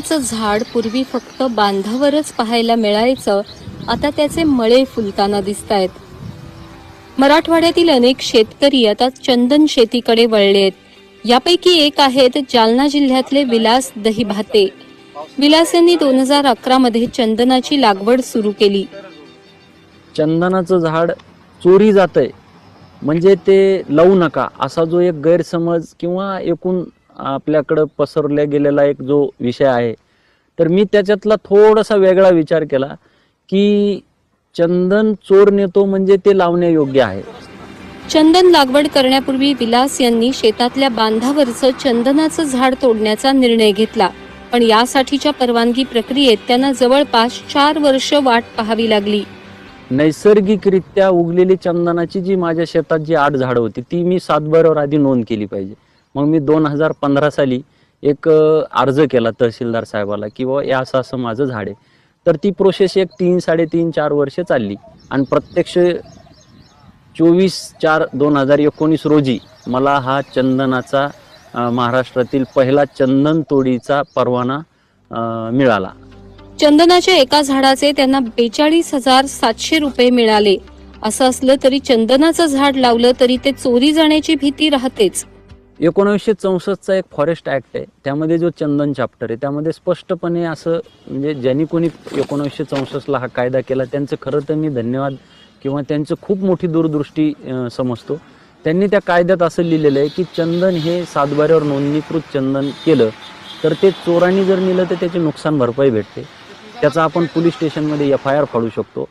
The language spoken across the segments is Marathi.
झाड पूर्वी फक्त बांधावरच पाहायला मिळायचं आता त्याचे मळे फुलताना दिसत आहेत मराठवाड्यातील अनेक शेतकरी आता चंदन शेतीकडे वळले आहेत. यापैकी एक आहेत जालना जिल्ह्यातले विलास दहीभाते. विलास यांनी दोन हजार अकरा मध्ये चंदनाची लागवड सुरू केली. चंदनाचं झाड चोरी जातंय. म्हणजे ते लावू नका. असा जो एक गैरसमज किंवा एकूण आपल्याकडं पसरल्या गेलेला एक जो विषय आहे. तर मी त्याच्यातला थोडासा वेगळा विचार केला की चंदन चोर नेतो म्हणजे ते लावण्यायोग्य आहे. चंदन लागवड करण्यापूर्वी विलास यांनी शेतातल्या बांधावरचं चंदनाचं झाड तोडण्याचा निर्णय घेतला. पण यासाठीच्या परवानगी प्रक्रियेत त्यांना जवळपास चार वर्ष वाट पाहावी लागली. नैसर्गिकरित्या उगलेली चंदनाची जी माझ्या शेतात जी आठ झाडं होती ती मी सातबारावर आधी नोंद केली पाहिजे. मग मी दोन हजार पंधरा साली एक अर्ज केला तहसीलदार साहेबाला की बाबा या असं असं माझं झाड आहे. तर ती प्रोसेस एक तीन साडेतीन चार वर्ष चालली. आणि प्रत्यक्ष चोवीस चार दोन हजार एकोणीस रोजी मला हा चंदनाचा महाराष्ट्रातील पहिला चंदन तोडीचा परवाना मिळाला. चंदनाच्या एका झाडाचे त्यांना बेचाळीस हजार सातशे रुपये मिळाले. असं असलं तरी चंदनाचं झाड लावलं तरी ते चोरी जाण्याची भीती राहतेच. एकोणीसशे चौसष्टचा एक फॉरेस्ट ॲक्ट आहे. त्यामध्ये जो चंदन चॅप्टर आहे त्यामध्ये स्पष्टपणे असं म्हणजे ज्यांनी कोणी एकोणीसशे चौसष्टला हा कायदा केला त्यांचं खरं तर मी धन्यवाद किंवा त्यांचं खूप मोठी दूरदृष्टी समजतो. त्यांनी त्या कायद्यात असं लिहिलेलं आहे की चंदन हे सातबाऱ्यावर नोंदणीकृत चंदन केलं तर ते चोरांनी जर नेलं तर त्याची नुकसान भरपाई भेटते. त्याचा आपण पोलीस स्टेशनमध्ये एफ आय आर फाडू शकतो.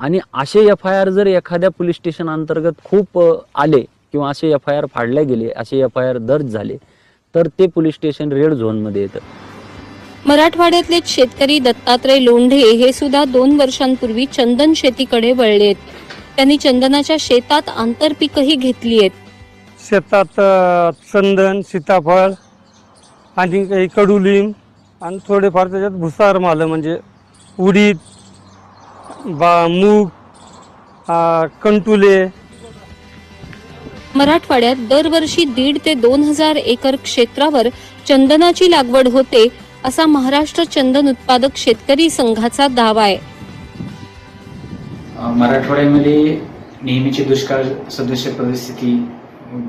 आणि असे एफ आय आर जर एखाद्या पोलीस स्टेशन अंतर्गत खूप आले किंवा असे एफ आय आर फाडले गेले असे एफ आय आर दर्ज झाले तर ते पोलीस स्टेशन रेड झोनमध्ये येतं. मराठवाड्यातले शेतकरी दत्तात्रय लोंढे हे सुद्धा दोन वर्षांपूर्वी चंदन शेतीकडे वळलेत त्यांनी चंदनाच्या शेतात आंतरपिकही घेतली आहेत. शेतात अ, चंदन सीताफळ आणि काही कडुलिंब आणि थोडेफार त्याच्यात भुसार मालं म्हणजे उडीद बा मूग कंटुले मराठवाड्यात दरवर्षी दीड ते दोन हजार एकर क्षेत्रावर चंदनाची लागवड होते असा महाराष्ट्र चंदन उत्पादक शेतकरी संघाचा दावा आहे. मराठवाड्यामध्ये नेहमीची दुष्काळ सदृश्य परिस्थिती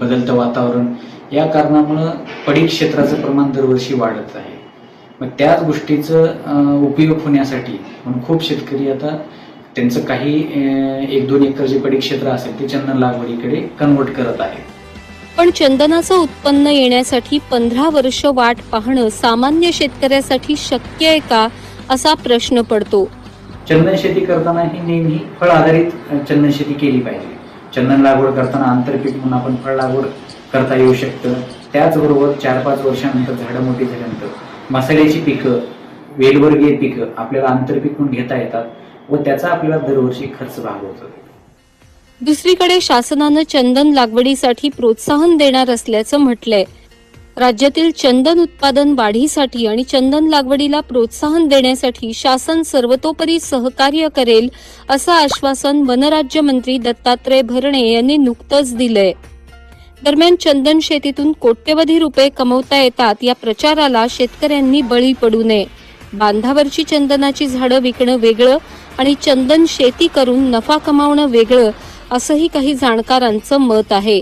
बदलतं वातावरण या कारणामुळं पडीक क्षेत्राचं प्रमाण दरवर्षी वाढत आहे. मग त्याच गोष्टीचं उपयोग होण्यासाठी म्हणून खूप शेतकरी आता त्यांचं काही एक दोन एकर जे पडीक क्षेत्र असेल ते चंदन लागवडीकडे कन्वर्ट करत आहेत पण चंदनाचं उत्पन्न येण्यासाठी पंधरा वर्ष वाट पाहणं सामान्य शेतकऱ्यासाठी शक्य आहे का असा प्रश्न पडतो. चंदन शेती करताना ही नेहमी फळ आधारित चंदन शेती केली पाहिजे. चंदन लागवड करताना आंतरपीक म्हणून आपण फळ लागवड करता येऊ शकतं. त्याचबरोबर चार पाच वर्षानंतर झाडं मोठी झाल्यानंतर मसाल्याची पिकं वेलवर्गीय पिकं आपल्याला आंतरपीक म्हणून घेता येतात. व त्याचा आपल्याला दरवर्षी खर्च भागवतो दुसरीकडे शासनानं चंदन लागवडीसाठी प्रोत्साहन देणार असल्याचं म्हटलंय. राज्यातील चंदन उत्पादन वाढीसाठी आणि चंदन लागवडीला प्रोत्साहन देण्यासाठी शासन सर्वतोपरी सहकार्य करेल असं आश्वासन वनराज्य मंत्री दत्तात्रय भरणे यांनी नुकतंच दिलंय. दरम्यान चंदन शेतीतून कोट्यवधी रुपये कमवता येतात या प्रचाराला शेतकऱ्यांनी बळी पडू नये. बांधावरची चंदनाची झाडं विकणं वेगळं आणि चंदन शेती करून नफा कमावणं वेगळं असंही काही जाणकारांचं मत आहे.